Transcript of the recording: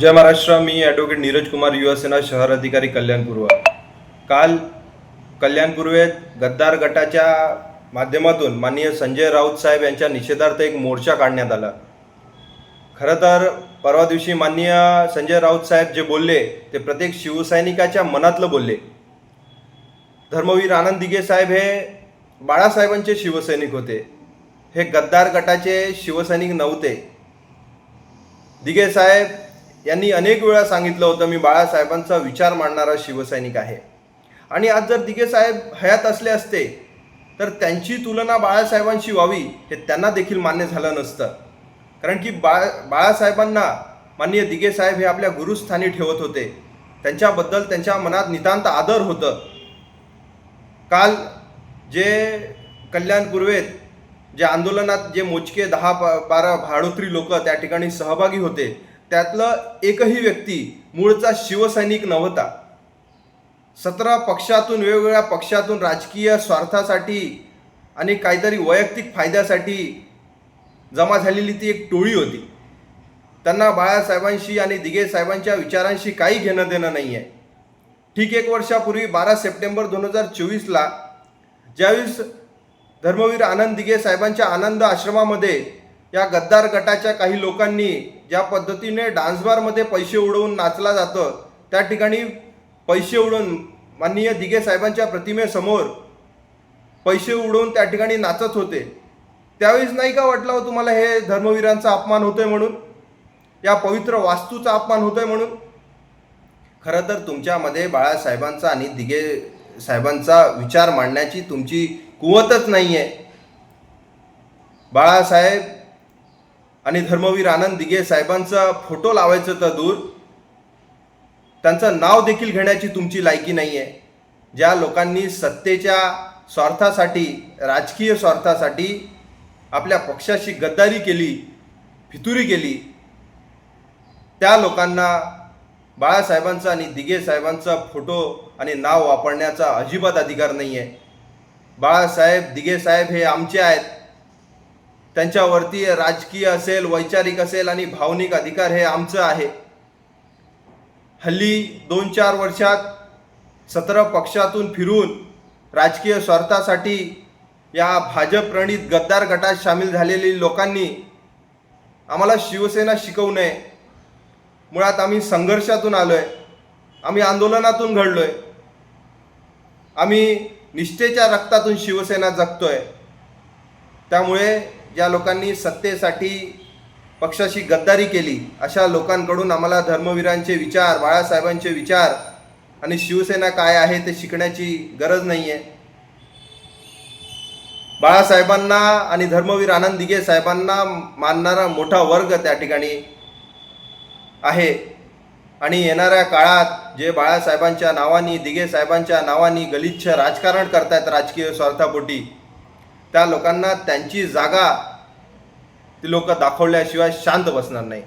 जय महाराष्ट्र मी ॲडव्होकेट नीरज कुमार युवासेना शहर अधिकारी कल्याण पूर्व. काल कल्याण पूर्वेत गद्दार गटाच्या माध्यमातून माननीय संजय राऊत साहेब यांच्या निषेधार्थ एक मोर्चा काढण्यात आला. खरं तर परवा दिवशी माननीय संजय राऊत साहेब जे बोलले ते प्रत्येक शिवसैनिकाच्या मनातलं बोलले. धर्मवीर आनंद दिघे साहेब हे बाळासाहेबांचे शिवसैनिक होते. हे गद्दार गटाचे शिवसैनिक नव्हते. दिघे साहेब यांनी अनेक वेळा सांगितलं होतं मी बाळासाहेबांचा विचार मांडणारा शिवसैनिक आहे. आणि आज जर दिघे साहेब हयात असले असते तर त्यांची तुलना बाळासाहेबांशी व्हावी हे त्यांना देखील मान्य झालं नसतं. कारण की बाळ बाळासाहेबांना माननीय दिघे साहेब हे आपल्या गुरुस्थानी ठेवत होते. त्यांच्याबद्दल त्यांच्या मनात नितांत आदर होतं. काल जे कल्याण पूर्वेत जे आंदोलनात जे मोजके दहा बारा भाडोत्री लोक त्या ठिकाणी सहभागी होते त्यातलं एकही व्यक्ती मूळचा शिवसैनिक नव्हता. सतरा पक्षातून वेगवेगळ्या पक्षातून राजकीय स्वार्थासाठी आणि काहीतरी वैयक्तिक फायद्यासाठी जमा झालेली ती एक टोळी होती. त्यांना बाळासाहेबांशी आणि दिघे साहेबांच्या विचारांशी काही घेणं देणं नाही आहे ठीक एक वर्षापूर्वी बारा सप्टेंबर दोन हजार चोवीसला ज्यावेळेस धर्मवीर आनंद दिघे साहेबांच्या आनंद आश्रमामध्ये या गद्दार गटाच्या काही लोकांनी ज्या पद्धतीने डान्सबारमध्ये पैसे उडवून नाचला जातं त्या ठिकाणी पैसे उडवून माननीय दिघे साहेबांच्या प्रतिमेसमोर पैसे उडवून त्या ठिकाणी नाचत होते. त्यावेळेस नाही का वाटलं हो तुम्हाला हे धर्मवीरांचा अपमान होतोय म्हणून? या पवित्र वास्तूचा अपमान होतोय म्हणून? खरं तर तुमच्यामध्ये बाळासाहेबांचा आणि दिघे साहेबांचा विचार मांडण्याची तुमची कुवतच नाही आहे बाळासाहेब आणि धर्मवीर आनंद दिघे साहेबांचा फोटो लावायचं तर दूर. त्यांचं नाव देखील घेण्याची तुमची लायकी नाही आहे ज्या लोकांनी सत्तेच्या स्वार्थासाठी राजकीय स्वार्थासाठी आपल्या पक्षाशी गद्दारी केली फितुरी केली त्या लोकांना बाळासाहेबांचा आणि दिघे साहेबांचा फोटो आणि नाव वापरण्याचा अजिबात अधिकार नाही आहे बाळासाहेब दिघे साहेब हे आमचे आहेत. त्यांच्यावरती राजकीय असेल वैचारिक असेल आणि भावनिक अधिकार हे आमचं आहे. हल्ली दोन चार वर्षात सतरा पक्षातून फिरून राजकीय स्वार्थासाठी या भाजप प्रणित गद्दार गटात सामील झालेली लोकांनी आम्हाला शिवसेना शिकवू नये. मुळात आम्ही संघर्षातून आलो आहे आम्ही आंदोलनातून घडलो आहे आम्ही निष्ठेच्या रक्तातून शिवसेना जगतो आहे त्यामुळे ज्या लोकांनी सत्तेसाठी पक्षाशी गद्दारी केली अशा लोकांकडून आम्हाला धर्मवीरांचे विचार बाळासाहेबांचे विचार आणि शिवसेना काय आहे ते शिकण्याची गरज नाही आहे बाळासाहेबांना आणि धर्मवीर आनंद दिघे साहेबांना मानणारा मोठा वर्ग त्या ठिकाणी आहे. आणि येणाऱ्या काळात जे बाळासाहेबांच्या नावानी दिघे साहेबांच्या नावानी गलिच्छ राजकारण करतायत राजकीय स्वार्थापोटी त्या लोकांना त्यांची जागा ती लोक दाखवल्याशिवाय शांत बसणार नाही.